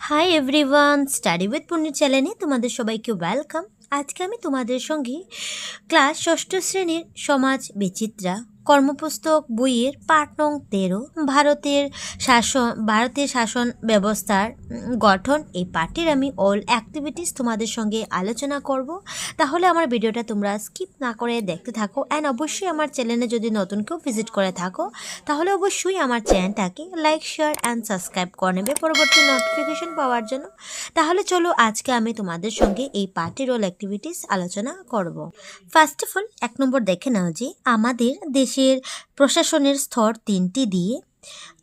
Hi everyone study with পুণ্য চ্যানেলে তোমাদের সবাইকে ওয়েলকাম আজকে আমি তোমাদের সঙ্গে ক্লাস ষষ্ঠ শ্রেণির সমাজ বিচিত্রা কর্মপুস্তক বইয়ের পাঠ নং তেরো, ভারতের শাসন ভারতের শাসন ব্যবস্থার গঠন, এই পাঠের আমি অল অ্যাক্টিভিটিস তোমাদের সঙ্গে আলোচনা করব। তাহলে আমার ভিডিওটা তোমরা স্কিপ না করে দেখতে থাকো অ্যান্ড অবশ্যই আমার চ্যানেলে যদি নতুন কেউ ভিজিট করে থাকো, তাহলে অবশ্যই আমার চ্যানেলটাকে লাইক শেয়ার অ্যান্ড সাবস্ক্রাইব করে নেবে পরবর্তী নোটিফিকেশন পাওয়ার জন্য। তাহলে চলো আজকে আমি তোমাদের সঙ্গে এই পার্টির রোল অ্যাক্টিভিটিস আলোচনা করব। ফার্স্ট অফ অল এক নম্বর দেখে নাও যে আমাদের দেশের প্রশাসনের স্তর তিনটি দিয়ে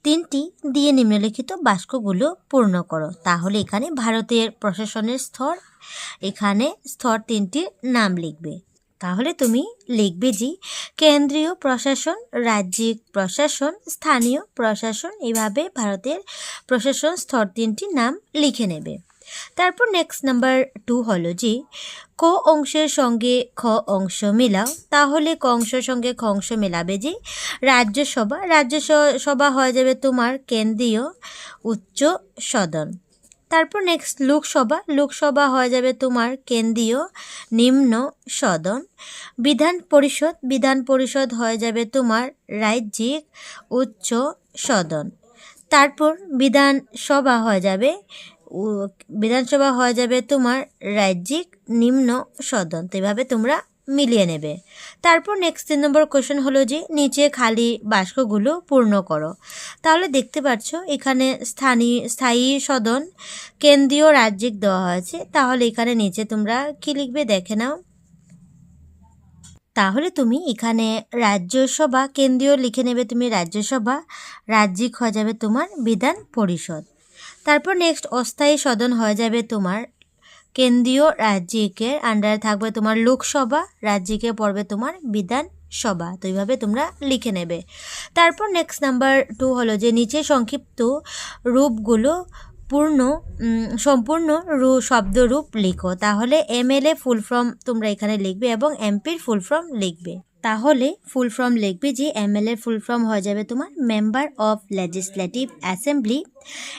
তিনটি দিয়ে নিম্নলিখিত বাক্যগুলো পূর্ণ করো। তাহলে এখানে ভারতের প্রশাসনের স্তর, এখানে স্তর তিনটির নাম লিখবে। তাহলে তুমি লিখবে যে, কেন্দ্রীয় প্রশাসন, রাজ্যিক প্রশাসন, স্থানীয় প্রশাসন, এভাবে ভারতের প্রশাসন স্তর তিনটির নাম লিখে নেবে। তারপর নেক্সট নাম্বার টু হলো যে, ক অংশের সঙ্গে খ অংশ মিলাও। তাহলে ক অংশের সঙ্গে খ অংশ মেলাবে যে, রাজ্যসভা। রাজ্যসভা হয়ে যাবে তোমার কেন্দ্রীয় উচ্চ সদন। তারপর নেক্সট লোকসভা। লোকসভা হয়ে যাবে তোমার কেন্দ্রীয় নিম্ন সদন। বিধান পরিষদ। বিধান পরিষদ হয়ে যাবে তোমার রাজ্যিক উচ্চ সদন। তারপর বিধানসভা হয়ে যাবে বিধানসভা হয়ে যাবে তোমার রাজ্যিক নিম্ন সদন। তো এভাবে তোমরা মিলিয়ে নেবে। তারপর নেক্সট তিন নম্বর কোয়েশন হলো যে, নিচে খালি বাক্যগুলো পূর্ণ করো। তাহলে দেখতে পাচ্ছ, এখানে স্থানীয় স্থায়ী সদন, কেন্দ্রীয় রাজ্যিক দেওয়া হয়েছে। তাহলে এখানে নিচে তোমরা কি লিখবে দেখে নাও। তাহলে তুমি এখানে রাজ্যসভা, কেন্দ্রীয় লিখে নেবে তুমি রাজ্যসভা, রাজ্যিক হয়ে যাবে তোমার বিধান পরিষদ। তারপর নেক্সট অস্থায়ী সদন হয়ে যাবে তোমার কেন্দ্রীয় রাজ্যিকের আন্ডারে থাকবে তোমার লোকসভা, রাজ্যিকে পড়বে তোমার বিধান সভা তো এইভাবে তোমরা লিখে নেবে। তারপর নেক্সট নাম্বার টু হলো যে নিচে সংক্ষিপ্ত রূপগুলো পূর্ণ সম্পূর্ণ রু, শব্দরূপ লিখো। তাহলে এমএলএ ফুল ফর্ম তোমরা এখানে লিখবে এবং এমপির ফুল ফর্ম লিখবে। তাহলে ফুল ফর্ম লিখবে যে এমএলএ ফুল ফর্ম হয়ে যাবে তোমার member of legislative assembly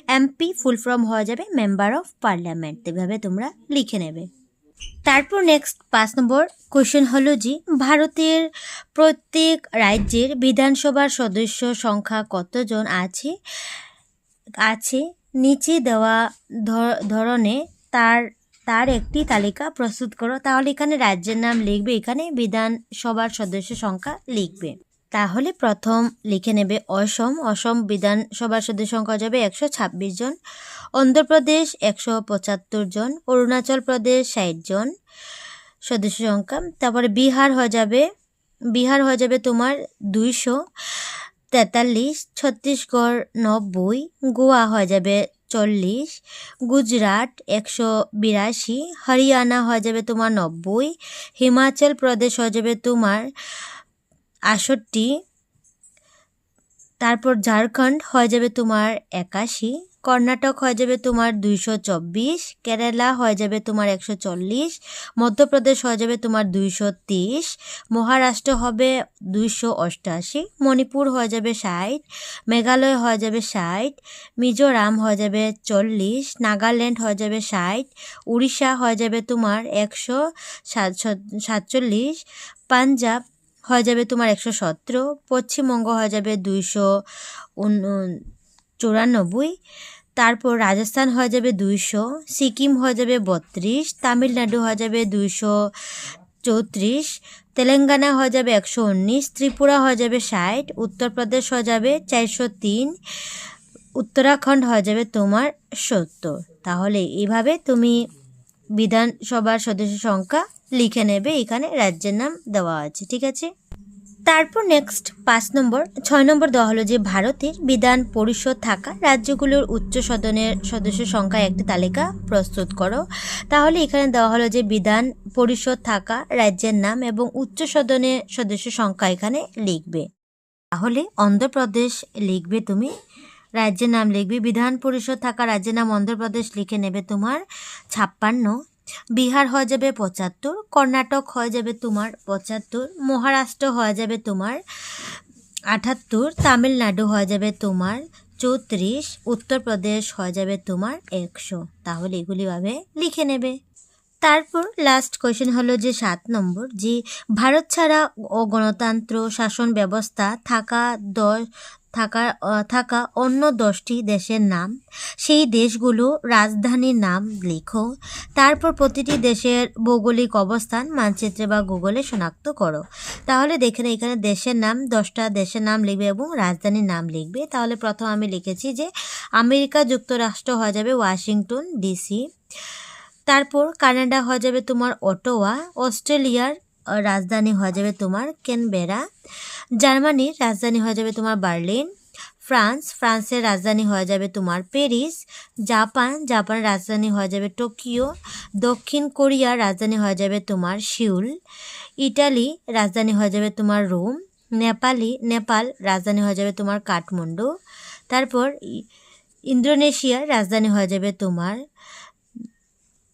MP full form হয়ে যাবে মেম্বার অফ পার্লামেন্ট এভাবে তোমরা লিখে নেবে। তারপর নেক্সট পাঁচ নম্বর কোয়েশ্চেন হলো যে ভারতের প্রত্যেক রাজ্যের বিধানসভার সদস্য সংখ্যা কতজন আছে? আছে। নিচে দেওয়া ধরনে তার তার একটি তালিকা প্রস্তুত করো। তাহলে এখানে রাজ্যের নাম লিখবে, এখানে বিধানসভার সদস্য সংখ্যা লিখবে। তাহলে প্রথম লিখে নেবে অসম। অসম বিধানসভার সদস্য সংখ্যা যাবে একশো ছাব্বিশ জন। অন্ধ্রপ্রদেশ একশো পঁচাত্তর জন। অরুণাচল প্রদেশ ষাট জন সদস্য সংখ্যা। তারপরে বিহার হয়ে যাবে, বিহার হয়ে যাবে তোমার দুইশো তেতাল্লিশ, ছত্তিশগড় নব্বই, গোয়া হয়ে যাবে চল্লিশ, গুজরাট একশো বিরাশি, হরিয়ানা হয়ে যাবে তোমার নব্বই, হিমাচল প্রদেশ হয়ে যাবে তোমার আষট্টি তারপর ঝাড়খণ্ড হয়ে যাবে তোমার একাশি কর্ণাটক হয়ে যাবে তোমার দুইশো চব্বিশ কেরালা হয়ে যাবে তোমার একশো চল্লিশ মধ্যপ্রদেশ হয়ে যাবে তোমার দুইশো তিরিশ মহারাষ্ট্র হবে দুইশো অষ্টআশি মণিপুর হয়ে যাবে ষাট মেঘালয় হয়ে যাবে ষাট মিজোরাম হয়ে যাবে চল্লিশ নাগাল্যান্ড হয়ে যাবে ষাট উড়িষ্যা হয়ে যাবে তোমার একশো সাতচল্লিশ পাঞ্জাব হয়ে যাবে তোমার একশো সতেরো পশ্চিমবঙ্গ হয়ে যাবে দুইশো চুরানব্বই, তারপর রাজস্থান হয়ে যাবে দুইশো, সিকিম হয়ে যাবে বত্রিশ, তামিলনাড়ু হয়ে যাবে দুইশো চৌত্রিশ, তেলেঙ্গানা হয়ে যাবে একশো উনিশ, ত্রিপুরা হয়ে যাবে ষাট, উত্তরপ্রদেশ হয়ে যাবে চারশো তিন, উত্তরাখণ্ড হয়ে যাবে তোমার সত্তর। তাহলে এইভাবে তুমি বিধানসভার সদস্য সংখ্যা লিখে নেবে, এখানে রাজ্যের নাম দেওয়া আছে, ঠিক আছে? তারপর নেক্সট পাঁচ নম্বর, ছয় নম্বর দেওয়া হলো যে ভারতের বিধান পরিষদ থাকা রাজ্যগুলোর উচ্চ সদনের সদস্য সংখ্যা একটি তালিকা প্রস্তুত করো। তাহলে এখানে দেওয়া হলো যে বিধান পরিষদ থাকা রাজ্যের নাম এবং উচ্চ সদনের সদস্য সংখ্যা এখানে লিখবে। তাহলে অন্ধ্রপ্রদেশ লিখবে তুমি, রাজ্যের নাম লিখবে, বিধান পরিষদ থাকা রাজ্যের নাম অন্ধ্রপ্রদেশ লিখে নেবে তোমার ছাপ্পান্ন। বিহার হয়ে যাবে পঁচাত্তর, কর্ণাটক হয়ে যাবে তোমার পঁচাত্তর, মহারাষ্ট্র হয়ে যাবে তোমার আটাত্তর তামিলনাড়ু হয়ে যাবে তোমার চৌত্রিশ, উত্তরপ্রদেশ হয়ে যাবে তোমার একশো। তাহলে এগুলিভাবে লিখে নেবে। তারপর লাস্ট কোয়েশ্চেন হলো যে সাত নম্বর, যে ভারত ছাড়া ও গণতন্ত্র, শাসন ব্যবস্থা থাকা দশ, থাকা থাকা অন্য দশটি দেশের নাম। সেই দেশগুলো রাজধানীর নাম লিখো। তারপর প্রতিটি দেশের ভৌগোলিক অবস্থান মানচিত্রে বা গুগলে শনাক্ত করো। তাহলে দেখে নাও, এখানে দেশের নাম, দশটা দেশের নাম লিখবে এবং রাজধানীর নাম লিখবে। তাহলে প্রথম আমি লিখেছি যে আমেরিকা যুক্তরাষ্ট্র হয়ে যাবে ওয়াশিংটন, ডিসি। তারপর কানাডা হয়ে যাবে তোমার অটোয়া, অস্ট্রেলিয়ার রাজধানী হয়ে যাবে তোমার ক্যানবেরা, জার্মানির রাজধানী হয়ে যাবে তোমার বার্লিন, ফ্রান্স, ফ্রান্সের রাজধানী হয়ে যাবে তোমার প্যারিস, জাপান, জাপানের রাজধানী হয়ে যাবে টোকিও, দক্ষিণ কোরিয়ার রাজধানী হয়ে যাবে তোমার সিউল, ইটালি, রাজধানী হয়ে যাবে তোমার রোম, নেপালি, নেপাল, রাজধানী হয়ে যাবে তোমার কাঠমান্ডু, তারপর ইন্দোনেশিয়ার রাজধানী হয়ে যাবে তোমার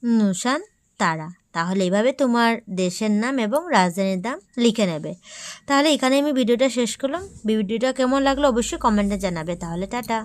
নুসান তারা। তাহলে এইভাবে তোমার দেশের নাম এবং রাজধানীর নাম লিখে নেবে। তাহলে এখানে আমি ভিডিওটা শেষ করলাম। ভিডিওটা কেমন লাগল অবশ্যই কমেন্টে জানাবে। তাহলে টাটা।